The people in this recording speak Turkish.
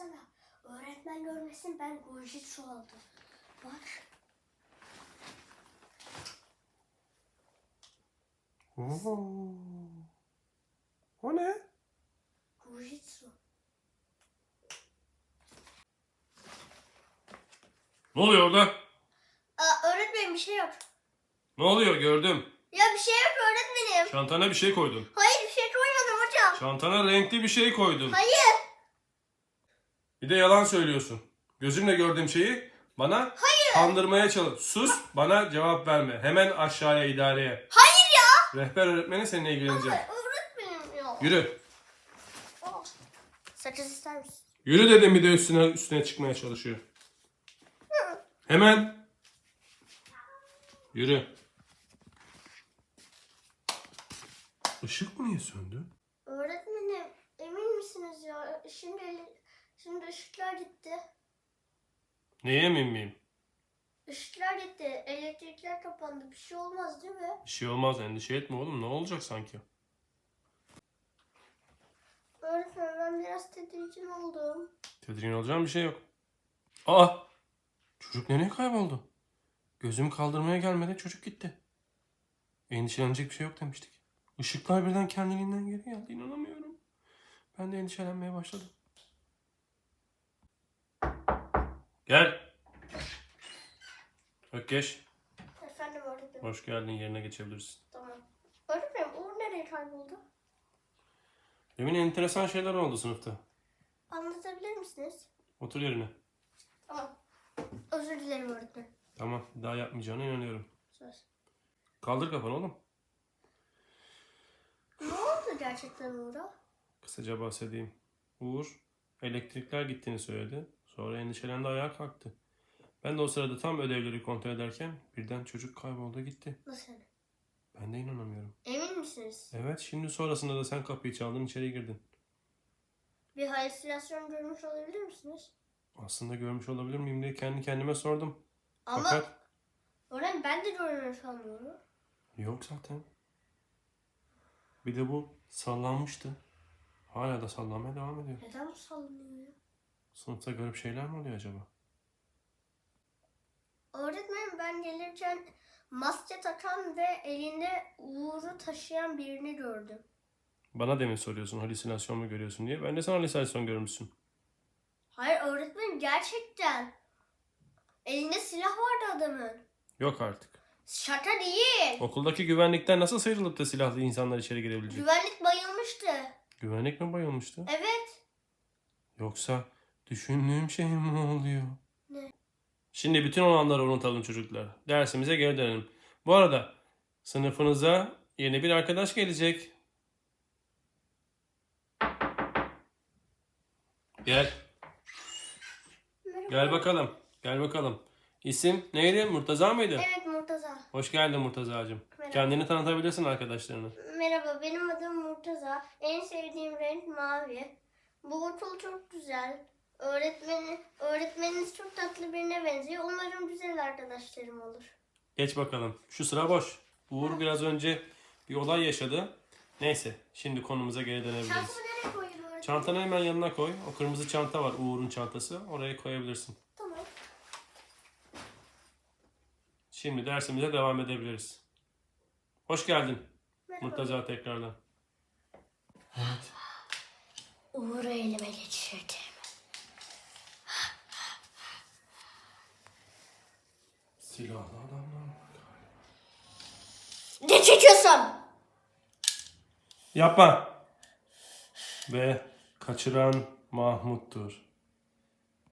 baksana. Öğretmen görmesin ben Gojitsu aldım. Bak. Oo. O ne? Gojitsu. Ne oluyor orada? Aa, öğretmenim bir şey yok. Ne oluyor gördüm. Ya bir şey yok öğretmenim. Çantana bir şey koydun. Hayır bir şey koymadım hocam. Çantana renkli bir şey koydun. Hayır. Bir de yalan söylüyorsun. Gözümle gördüğüm şeyi bana kandırmaya çalış. Sus bana cevap verme. Hemen aşağıya idareye. Hayır ya. Rehber öğretmeni seninle ilgilenecek. Hayır, öğretmenim ya. Yürü. Aa, Sakız ister misin? Yürü dedim bir de üstüne üstüne çıkmaya çalışıyor. Hemen. Yürü. Işık mı niye söndü? Öğretmenim emin misiniz ya? Şimdi şimdi ışıklar gitti. Neye emin miyim? Işıklar gitti. Elektrikler kapandı. Bir şey olmaz değil mi? Bir şey olmaz endişe etme oğlum ne olacak sanki? Öğretmenim ben biraz tedirgin oldum. Tedirgin olacağım bir şey yok. Aa! Çocuk nereye kayboldu? Gözüm kaldırmaya gelmeden çocuk gitti. Endişelenecek bir şey yok demiştik. Işıklar birden kendiliğinden geri geldi. İnanamıyorum. Ben de endişelenmeye başladım. Gel. Ökkeş. Efendim öğretmenim. Hoş geldin. Yerine geçebilirsin. Tamam. Öğretmenim Uğur nereye kayboldu? Demin enteresan şeyler oldu sınıfta. Anlatabilir misiniz? Otur yerine. Tamam. Özür dilerim öğretmenim. Tamam. Bir daha yapmayacağına inanıyorum. Söz. Kaldır kafanı oğlum. Ne oldu gerçekten Uğur'a? Kısaca bahsedeyim. Uğur elektrikler gittiğini söyledi. Sonra endişelendi ayağa kalktı. Ben de o sırada tam ödevleri kontrol ederken birden çocuk kayboldu gitti. Nasıl? Ben de inanamıyorum. Emin misiniz? Evet şimdi sonrasında da sen kapıyı çaldın içeri girdin. Bir halüsinasyon görmüş olabilir misiniz? Aslında görmüş olabilir miyim diye kendi kendime sordum. Ama Fakat öğretmenim ben de görmüş sanıyorum. yok zaten. Bir de bu sallanmıştı. Hala da sallanmaya devam ediyor. Neden bu sallanıyor ya? Sınıfta garip şeyler mi oluyor acaba? Öğretmenim ben gelirken maske takan ve elinde Uğur'u taşıyan birini gördüm. Bana demin soruyorsun halüsinasyon mu görüyorsun diye. Ben de sana halüsinasyon görmüşsün. Hayır öğretmenim gerçekten. Elinde silah vardı adamın. Yok artık. Şaka değil. Okuldaki güvenlikten nasıl sıyrılıp da silahlı insanlar içeri girebilecek? Güvenlik bayılmıştı. Güvenlik mi bayılmıştı? Evet. Yoksa düşündüğüm şey mi oluyor? Ne? Şimdi bütün olanları unutalım çocuklar. Dersimize geri dönelim. Bu arada sınıfınıza yeni bir arkadaş gelecek. Gel. Merhaba. Gel bakalım. Gel bakalım. İsim neydi? Murtaza mıydı? Evet Murtaza. Hoş geldin Murtaza'cığım. Merhaba. Kendini tanıtabilirsin arkadaşlarına. Merhaba benim adım Murtaza. En sevdiğim renk mavi. Bu okul çok güzel. Öğretmeni, öğretmeniniz çok tatlı birine benziyor. Umarım güzel arkadaşlarım olur. Geç bakalım. Şu sıra boş. Uğur biraz önce bir olay yaşadı. Neyse şimdi konumuza geri dönebiliriz. Çantamı nereye koyayım öğretmenim? Çantanı hemen yanına koy. O kırmızı çanta var Uğur'un çantası. Oraya koyabilirsin. Tamam. Şimdi dersimize devam edebiliriz. Hoş geldin Merhaba. Murtaza tekrardan. Evet. Uğur'u elime geçirdim. Silahlı adamlar var. Ne çekiyorsun? Yapma. Ve kaçıran Mahmut'tur.